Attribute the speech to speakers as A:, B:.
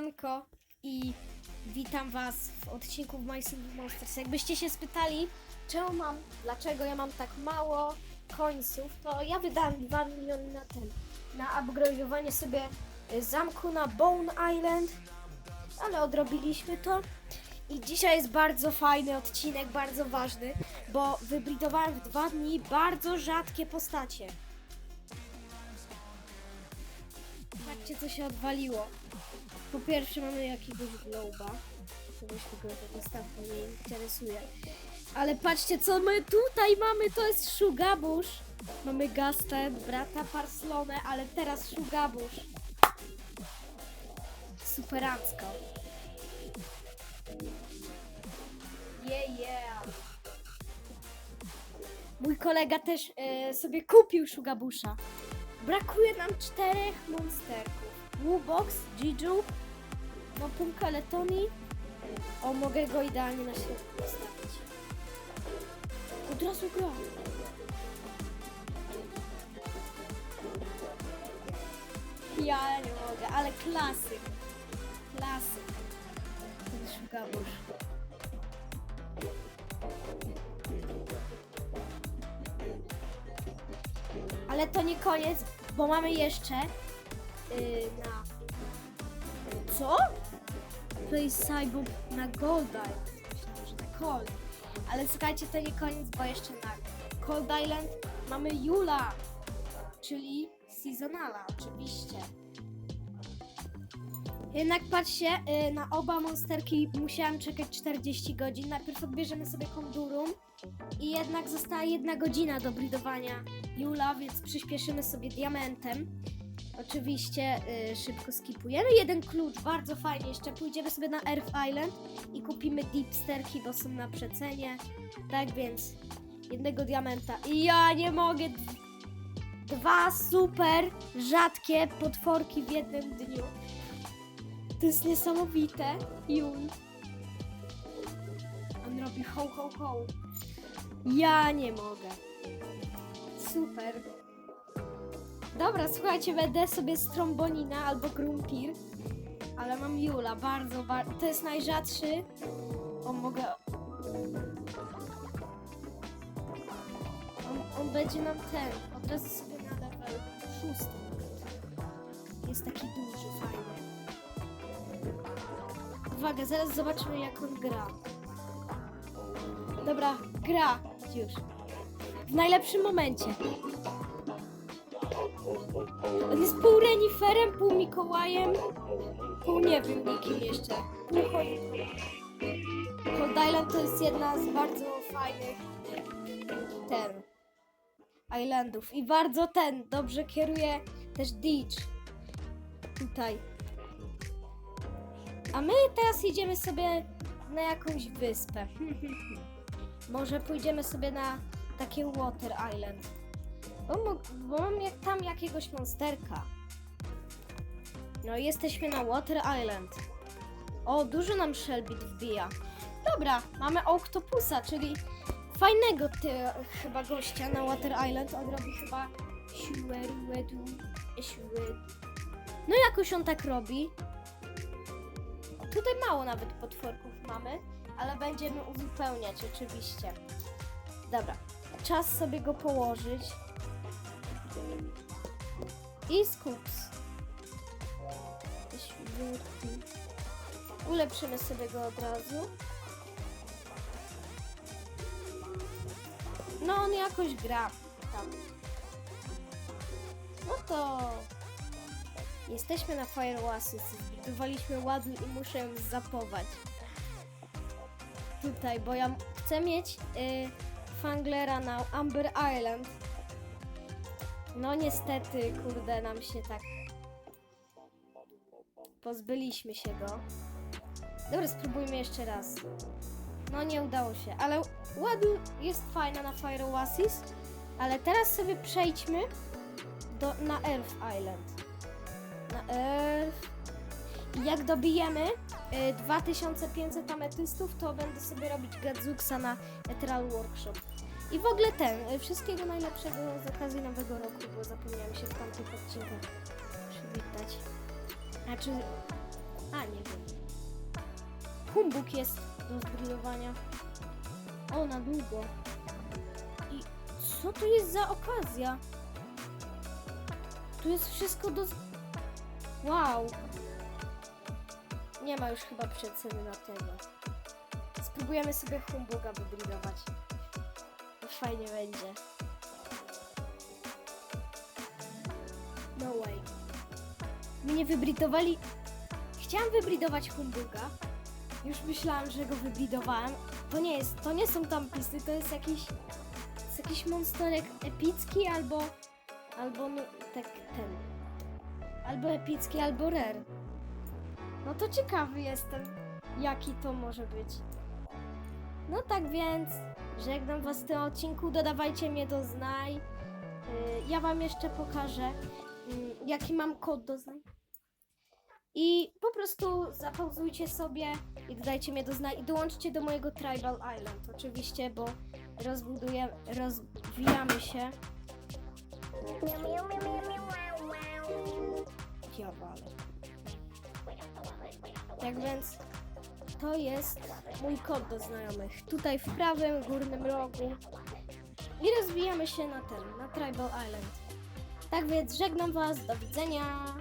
A: Siemanko i witam was w odcinku w My Single Monsters. Jakbyście się spytali, czemu mam, dlaczego ja mam tak mało końców, to ja wydałem 2 miliony na ten, na upgrade'owanie sobie y, zamku na Bone Island, ale odrobiliśmy to. I dzisiaj jest bardzo fajny odcinek, bardzo ważny, bo wybridowałem w dwa dni bardzo rzadkie postacie. Patrzcie, co się odwaliło. Po pierwsze mamy jakiegoś globa. Kogoś tego postawka mnie interesuje. Ale patrzcie, co my tutaj mamy. To jest Shugabush. Mamy Gastę, brata Parslone, ale teraz Shugabush. Superancko. Yeah, yeah. Mój kolega też e, sobie kupił Shugabusha. Brakuje nam czterech monsterków. Wubox, Jiju, Mapunka Letoni. O, mogę go idealnie na środku postawić. Od razu gra. Ja nie mogę, ale klasyk. Klasyk. Ten szukabusz. Ale to nie koniec, bo mamy jeszcze yy, na... Co? To jest Cyborg na Golda. Myślałam, że na Cold. Ale słuchajcie, to nie koniec, bo jeszcze na Cold Island mamy Jula, czyli Seasonala, oczywiście. Jednak patrzcie, yy, na oba monsterki musiałam czekać 40 godzin. Najpierw odbierzemy sobie Kondurum i jednak została jedna godzina do bridowania Jula, więc przyspieszymy sobie diamentem. Oczywiście y, szybko skipujemy. Jeden klucz, bardzo fajnie. Jeszcze pójdziemy sobie na Earth Island i kupimy Deepsterki, bo są na przecenie. Tak więc jednego diamenta. I ja nie mogę. Dwa super rzadkie potworki w jednym dniu. To jest niesamowite. Jul. On robi ho ho ho. Ja nie mogę. Super. Dobra, słuchajcie, będę sobie Strombonina albo Grumpir, ale mam Jula, bardzo, bardzo. To jest najrzadszy. O, mogę. On, on będzie nam ten. Od razu sobie na level szósty. Jest taki duży, fajny. Uwaga, zaraz zobaczymy jak on gra. Dobra, gra już. W najlepszym momencie. On jest pół reniferem, pół Mikołajem, pół nie wiem nikim jeszcze. Pół choinką. Cold Island to jest jedna z bardzo fajnych ten islandów. I bardzo ten dobrze kieruje też Ditch. Tutaj. A my teraz jedziemy sobie na jakąś wyspę. Może pójdziemy sobie na takie Water Island. Bo, bo mam jak tam jakiegoś monsterka. No i jesteśmy na Water Island. O, dużo nam Shelby wbija. Dobra, mamy Octopusa, czyli fajnego ty, chyba gościa na Water Island. On robi chyba. No jakoś on tak robi. Tutaj mało nawet potworków mamy, ale będziemy uzupełniać oczywiście. Dobra, czas sobie go położyć. I skups. Ulepszymy sobie go od razu. No on jakoś gra tam. No to jesteśmy na Fire Oasis. Zbudowaliśmy ładnie i muszę ją zapować. Tutaj, bo ja chcę mieć y, Fanglera na Amber Island. No niestety, kurde, nam się tak pozbyliśmy się go. Dobra, spróbujmy jeszcze raz. No nie udało się, ale ładnie jest fajna na Fire Oasis. Ale teraz sobie przejdźmy do, na Earth Island. Jak dobijemy y, 2500 ametystów, to będę sobie robić Gadzuksa na Ethereal Workshop. I w ogóle ten, y, wszystkiego najlepszego z okazji nowego roku, bo zapomniałem się w tamtych odcinkach przywitać. Znaczy, a nie, Humbug jest do zbrillowania. O, na długo. I co to jest za okazja? Tu jest wszystko do... Wow. Nie ma już chyba przeceny na tego. Spróbujemy sobie Humbuga wybrillować. To fajnie będzie. No way. Mnie wybridowali... Chciałam wybridować Humbuga. Już myślałam, że go wybridowałem. To nie jest, to nie są tampisy, to jest jakiś... To jest jakiś monsterek epicki albo... Albo no, tak ten... Albo epicki, albo rare. No to ciekawy jestem, jaki to może być. No tak więc, żegnam was w tym odcinku, dodawajcie mnie do znaj. Yy, Ja wam jeszcze pokażę, yy, jaki mam kod do znaj. I po prostu zapauzujcie sobie i dodajcie mnie do znaj i dołączcie do mojego Tribal Island oczywiście, bo rozbuduję, rozwijamy się. Ja. Tak więc to jest mój kod do znajomych. Tutaj w prawym górnym rogu. I rozwijamy się na ten, na Tribal Island. Tak więc żegnam was, do widzenia.